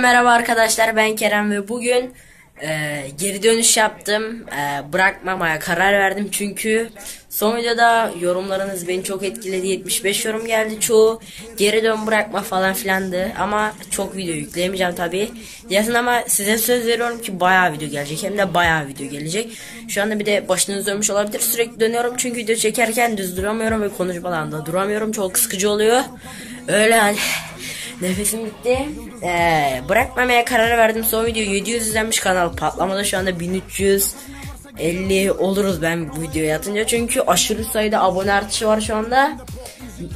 Merhaba arkadaşlar ben Kerem ve bugün e, geri dönüş yaptım. E, bırakmamaya karar verdim çünkü son videoda yorumlarınız beni çok etkiledi. 75 yorum geldi çoğu. Geri dön bırakma falan filandı ama çok video yükleyemeyeceğim tabi. Yazın ama size söz veriyorum ki bayağı video gelecek hem de bayağı video gelecek. Şu anda bir de başınız dönmüş olabilir. Sürekli dönüyorum çünkü video çekerken düz duramıyorum ve konuşmalarında duramıyorum. Çok sıkıcı oluyor. Öyle hani Nefesim bitti. Ee, bırakmamaya karar verdim. Son video 700 izlenmiş kanal patlamada şu anda 1350 oluruz ben bu videoya atınca. Çünkü aşırı sayıda abone artışı var şu anda.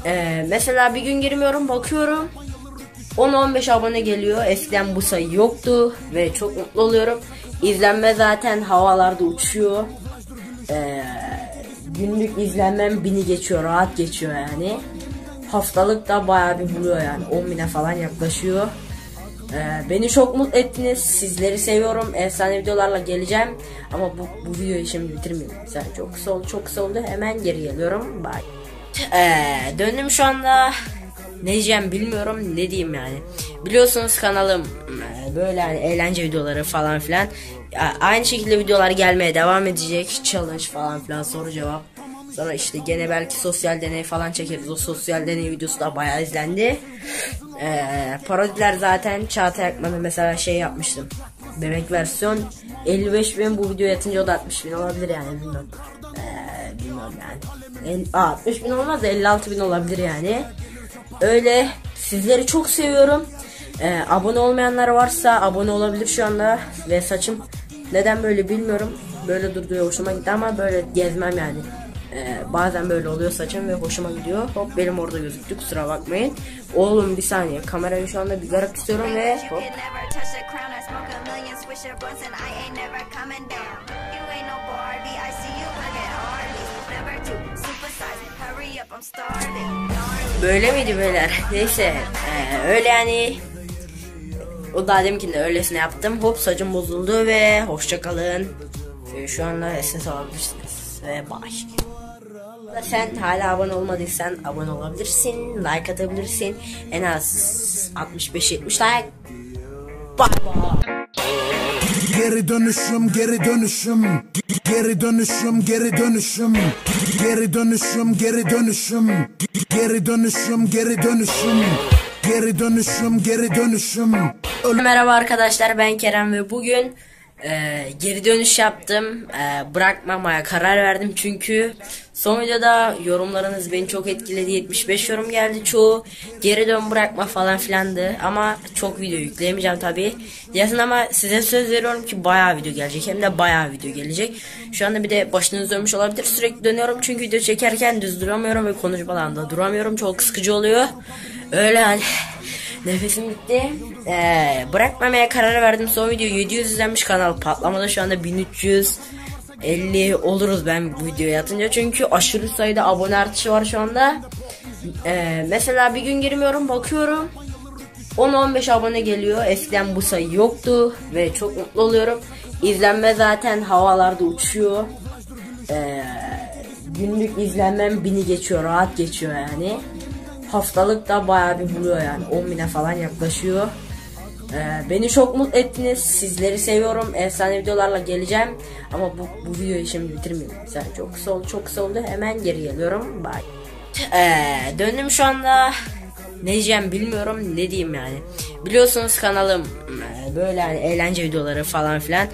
Ee, mesela bir gün girmiyorum bakıyorum. 10-15 abone geliyor. Eskiden bu sayı yoktu ve çok mutlu oluyorum. İzlenme zaten havalarda uçuyor. Ee, günlük izlenmem bini geçiyor, rahat geçiyor yani haftalık da bayağı bir buluyor yani 10 bine falan yaklaşıyor. Ee, beni çok mutlu ettiniz. Sizleri seviyorum. Efsane videolarla geleceğim. Ama bu, bu videoyu şimdi bitirmeyeyim. Sen çok kısa oldu, çok kısa oldu. Hemen geri geliyorum. Bye. Ee, döndüm şu anda. Ne diyeceğim bilmiyorum. Ne diyeyim yani. Biliyorsunuz kanalım e, böyle yani eğlence videoları falan filan. Aynı şekilde videolar gelmeye devam edecek. Challenge falan filan soru cevap. Sonra işte gene belki sosyal deney falan çekeriz. O sosyal deney videosu da bayağı izlendi. Ee, parodiler zaten Çağatay Akman'ı mesela şey yapmıştım. Bebek versiyon 55 bin bu video yatınca o da 60 bin olabilir yani bilmiyorum. Ee, bilmiyorum yani. En, aa, 60 bin olmaz da 56 bin olabilir yani. Öyle sizleri çok seviyorum. Ee, abone olmayanlar varsa abone olabilir şu anda. Ve saçım neden böyle bilmiyorum. Böyle durduyor hoşuma gitti ama böyle gezmem yani. Ee, bazen böyle oluyor saçım ve hoşuma gidiyor. Hop benim orada gözüktü kusura bakmayın. Oğlum bir saniye kamerayı şu anda bir garip istiyorum ve hop. Böyle miydi beyler? Neyse ee, öyle yani o daha deminkinde öylesine yaptım. Hop saçım bozuldu ve hoşçakalın. Ee, şu anda ses alabilirsiniz ve baş. Sen hala abone olmadıysan abone olabilirsin, like atabilirsin. En az 65-70 like. Bye bye. Geri dönüşüm, geri dönüşüm. Geri dönüşüm, geri dönüşüm. Geri dönüşüm, geri dönüşüm. Geri dönüşüm, geri dönüşüm. Geri dönüşüm, geri dönüşüm. Merhaba arkadaşlar ben Kerem ve bugün ee, geri dönüş yaptım. Ee, bırakmamaya karar verdim çünkü son videoda yorumlarınız beni çok etkiledi. 75 yorum geldi çoğu. Geri dön bırakma falan filandı. Ama çok video yükleyemeyeceğim tabi. Yazın ama size söz veriyorum ki bayağı video gelecek. Hem de bayağı video gelecek. Şu anda bir de başınız dönmüş olabilir. Sürekli dönüyorum çünkü video çekerken düz duramıyorum ve konuşmalarında duramıyorum. Çok sıkıcı oluyor. Öyle hani Nefesim bitti. Ee, bırakmamaya karar verdim. Son video 700 izlenmiş kanal patlamada şu anda 1350 oluruz ben bu videoya atınca. Çünkü aşırı sayıda abone artışı var şu anda. Ee, mesela bir gün girmiyorum bakıyorum. 10-15 abone geliyor. Eskiden bu sayı yoktu ve çok mutlu oluyorum. İzlenme zaten havalarda uçuyor. Ee, günlük izlenmem bini geçiyor, rahat geçiyor yani haftalık da bayağı bir buluyor yani 10 bine falan yaklaşıyor. Ee, beni çok mutlu ettiniz. Sizleri seviyorum. Efsane videolarla geleceğim. Ama bu, bu videoyu şimdi bitirmeyeyim. Sen çok kısa oldu, çok kısa oldu. Hemen geri geliyorum. Bye. Ee, döndüm şu anda. Ne diyeceğim bilmiyorum. Ne diyeyim yani. Biliyorsunuz kanalım e, böyle yani eğlence videoları falan filan.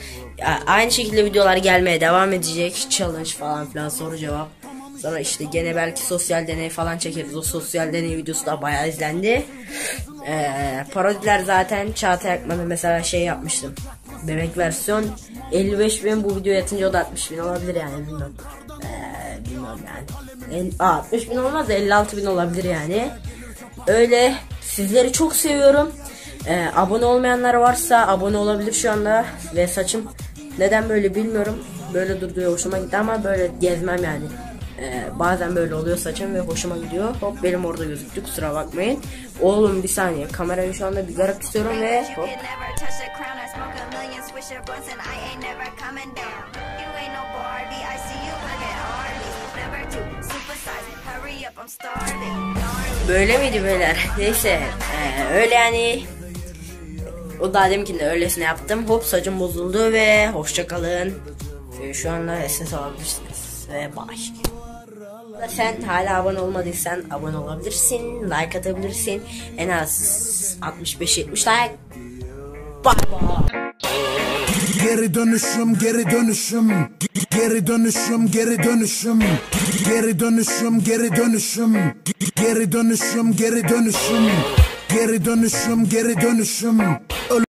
Aynı şekilde videolar gelmeye devam edecek. Challenge falan filan soru cevap. Sonra işte gene belki sosyal deney falan çekeriz. O sosyal deney videosu da bayağı izlendi. Ee, parodiler zaten Çağatay Akman'ı mesela şey yapmıştım. Bebek versiyon 55 bin bu video yatınca o da 60 bin olabilir yani bilmiyorum. Ee, bilmiyorum yani. En, aa, 60 bin olmaz da 56 bin olabilir yani. Öyle sizleri çok seviyorum. Ee, abone olmayanlar varsa abone olabilir şu anda. Ve saçım neden böyle bilmiyorum. Böyle durduyor hoşuma gitti ama böyle gezmem yani. Ee, bazen böyle oluyor saçım ve hoşuma gidiyor. Hop benim orada gözüktü kusura bakmayın. Oğlum bir saniye kamerayı şu anda bir garip istiyorum ve hop. Böyle miydi beyler? Neyse ee, öyle yani O daha deminkinde öylesine yaptım. Hop saçım bozuldu ve hoşça kalın. Ee, Şu anda ses alabilirsiniz. Ve bay. Sen hala abone olmadıysan abone olabilirsin. Like atabilirsin. En az 65-70 like. Bay bay. Geri dönüşüm geri dönüşüm Geri dönüşüm geri dönüşüm Geri dönüşüm geri dönüşüm Geri dönüşüm geri dönüşüm Geri dönüşüm geri dönüşüm